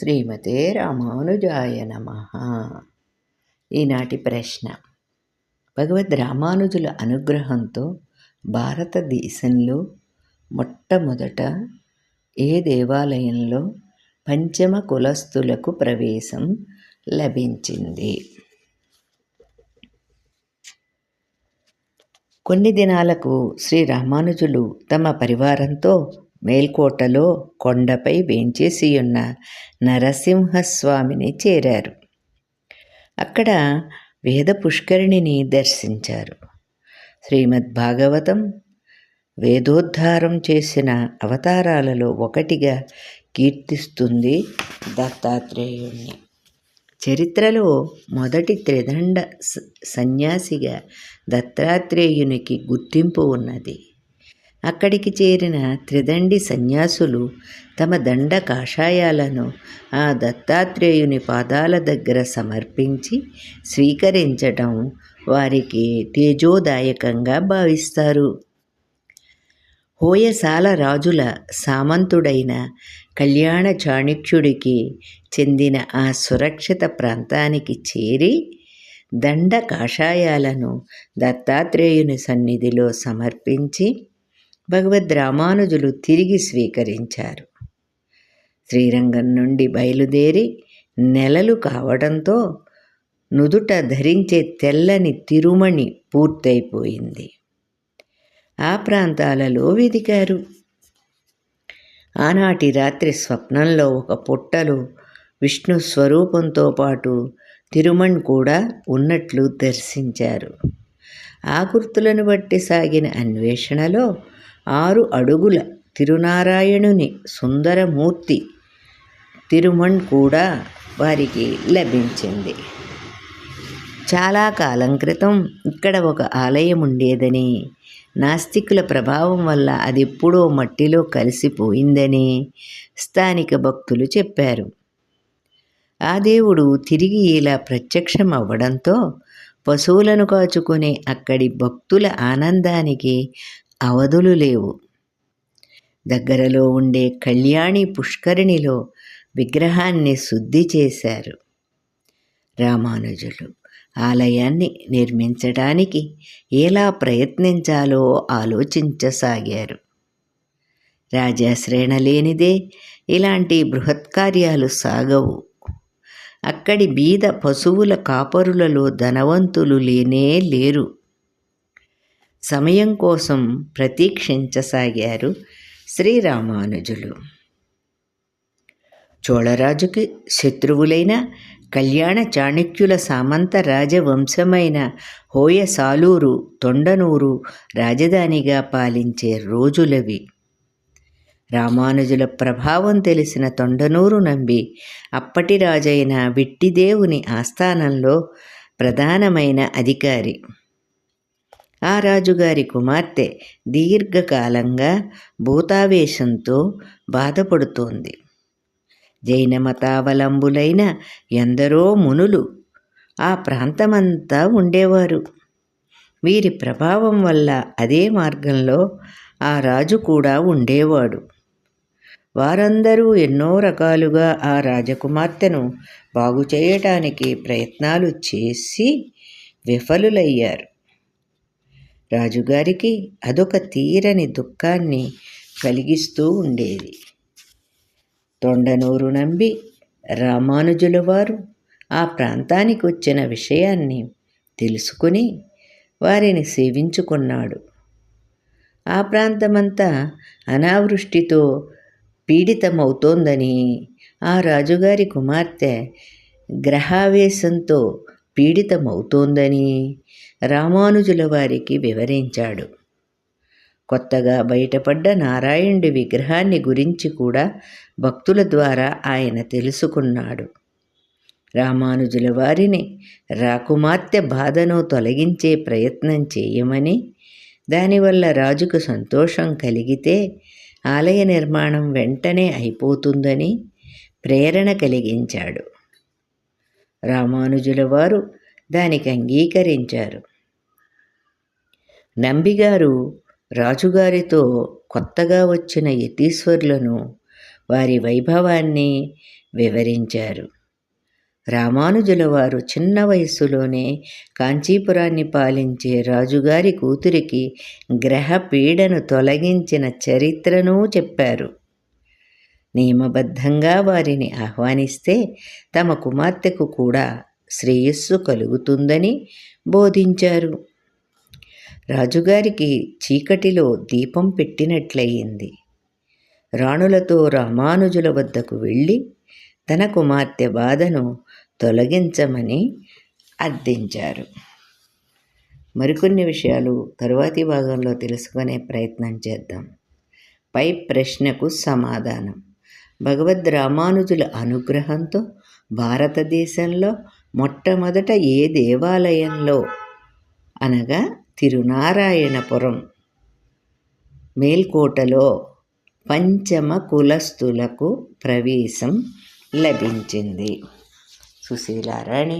శ్రీమతే రామానుజాయ నమ. ఈనాటి ప్రశ్న. భగవద్ రామానుజుల అనుగ్రహంతో భారతదేశంలో మొట్టమొదట ఏ దేవాలయంలో పంచమ కులస్థులకు ప్రవేశం లభించింది? కొన్ని దినాలకు శ్రీ రామానుజులు తమ పరివారంతో మేల్కోటలో కొండపై వేంచేసియున్న నరసింహస్వామిని చేరారు. అక్కడ వేద పుష్కరిణిని దర్శించారు. శ్రీమద్ భాగవతం వేదోద్ధారం చేసిన అవతారాలలో ఒకటిగా కీర్తిస్తుంది దత్తాత్రేయుణ్ణి. చరిత్రలో మొదటి త్రిదండ సన్యాసిగా దత్తాత్రేయునికి గుర్తింపు ఉన్నది. అక్కడికి చేరిన త్రిదండి సన్యాసులు తమ దండ కాషాయాలను ఆ దత్తాత్రేయుని పాదాల దగ్గర సమర్పించి స్వీకరించటం వారికి తేజోదాయకంగా భావిస్తారు. హోయసాల రాజుల సామంతుడైన కళ్యాణ చాణిక్యుడికి చెందిన ఆ సురక్షిత ప్రాంతానికి చేరి దండ కాషాయాలను దత్తాత్రేయుని సన్నిధిలో సమర్పించి భగవద్ రామానుజులు తిరిగి స్వీకరించారు. శ్రీరంగం నుండి బయలుదేరి నెలలు కావడంతో నుదుట ధరించే తెల్లని తిరుమణి పూర్తయిపోయింది. ఆ ప్రాంతాలలో వెదికారు. ఆనాటి రాత్రి స్వప్నంలో ఒక పొట్టలు విష్ణు స్వరూపంతో పాటు తిరుమణ్ కూడా ఉన్నట్లు దర్శించారు. ఆ గుర్తులను బట్టి సాగిన అన్వేషణలో ఆరు అడుగుల తిరునారాయణుని సుందరమూర్తి తిరుమణ్ కూడా వారికి లభించింది. చాలా కాలం క్రితం ఇక్కడ ఒక ఆలయం ఉండేదని నాస్తికుల ప్రభావం వల్ల అది ఎప్పుడో మట్టిలో కలిసిపోయిందని స్థానిక భక్తులు చెప్పారు. ఆ దేవుడు తిరిగి ఇలా ప్రత్యక్షం అవ్వడంతో పశువులను కాచుకునే అక్కడి భక్తుల ఆనందానికి అవధులు లేవు. దగ్గరలో ఉండే కళ్యాణి పుష్కరిణిలో విగ్రహాన్ని శుద్ధి చేశారు. రామానుజులు ఆలయాన్ని నిర్మించడానికి ఎలా ప్రయత్నించాలో ఆలోచించసాగారు. రాజాశ్రేణ లేనిదే ఇలాంటి బృహత్కార్యాలు సాగవు. అక్కడి బీద పశువుల కాపరులలో ధనవంతులు లేనే లేరు. సమయం కోసం ప్రతీక్షించసాగారు శ్రీరామానుజులు. చోళరాజుకి శత్రువులైన కళ్యాణ చాణక్యుల సామంత రాజవంశమైన హోయసాలూరు తొండనూరు రాజధానిగా పాలించే రోజులవి. రామానుజుల ప్రభావం తెలిసిన తొండనూరు నంబి అప్పటి రాజైన విట్టిదేవుని ఆస్థానంలో ప్రధానమైన అధికారి. ఆ రాజుగారి కుమార్తె దీర్ఘకాలంగా భూతావేశంతో బాధపడుతోంది. జైన మతావలంబులైన ఎందరో మునులు ఆ ప్రాంతమంతా ఉండేవారు. వీరి ప్రభావం వల్ల అదే మార్గంలో ఆ రాజు కూడా ఉండేవాడు. వారందరూ ఎన్నో రకాలుగా ఆ రాజకుమార్తెను బాగు చేయటానికి ప్రయత్నాలు చేసి విఫలులయ్యారు. రాజుగారికి అదొక తీరని దుఃఖాన్ని కలిగిస్తూ ఉండేది. తొండనూరు నంబి రామానుజుల వారు ఆ ప్రాంతానికి వచ్చిన విషయాన్ని తెలుసుకుని వారిని సేవించుకున్నాడు. ఆ ప్రాంతమంతా అనావృష్టితో పీడితమవుతోందని ఆ రాజుగారి కుమార్తె గ్రహావేశంతో పీడితమవుతోందని రామానుజుల వారికి వివరించాడు. కొత్తగా బయటపడ్డ నారాయణుడి విగ్రహాన్ని గురించి కూడా భక్తుల ద్వారా ఆయన తెలుసుకున్నాడు. రామానుజుల వారిని రాకుమార్తె బాధను తొలగించే ప్రయత్నం చేయమని దానివల్ల రాజుకు సంతోషం కలిగితే ఆలయ నిర్మాణం వెంటనే అయిపోతుందని ప్రేరణ కలిగించాడు. రామానుజుల వారు దానికి అంగీకరించారు. నంబిగారు రాజుగారితో కొత్తగా వచ్చిన యతీశ్వరులను వారి వైభవాన్ని వివరించారు. రామానుజుల వారు చిన్న వయస్సులోనే కాంచీపురాన్ని పాలించే రాజుగారి కూతురికి గ్రహ పీడను తొలగించిన చరిత్రను చెప్పారు. నియమబద్ధంగా వారిని ఆహ్వానిస్తే తమ కుమార్తెకు కూడా శ్రేయస్సు కలుగుతుందని బోధించారు. రాజుగారికి చీకటిలో దీపం పెట్టినట్లయింది. రాణులతో రామానుజుల వద్దకు వెళ్ళి తన కుమార్తె బాధను తొలగించమని అర్థించారు. మరికొన్ని విషయాలు తరువాతి భాగంలో తెలుసుకునే ప్రయత్నం చేద్దాం. పై ప్రశ్నకు సమాధానం. భగవద్ రామానుజుల అనుగ్రహంతో భారతదేశంలో మొట్టమొదట ఏ దేవాలయంలో అనగా తిరునారాయణపురం మేల్కోటలో పంచమ కులస్తులకు ప్రవేశం లభించింది. సుశీలారాణి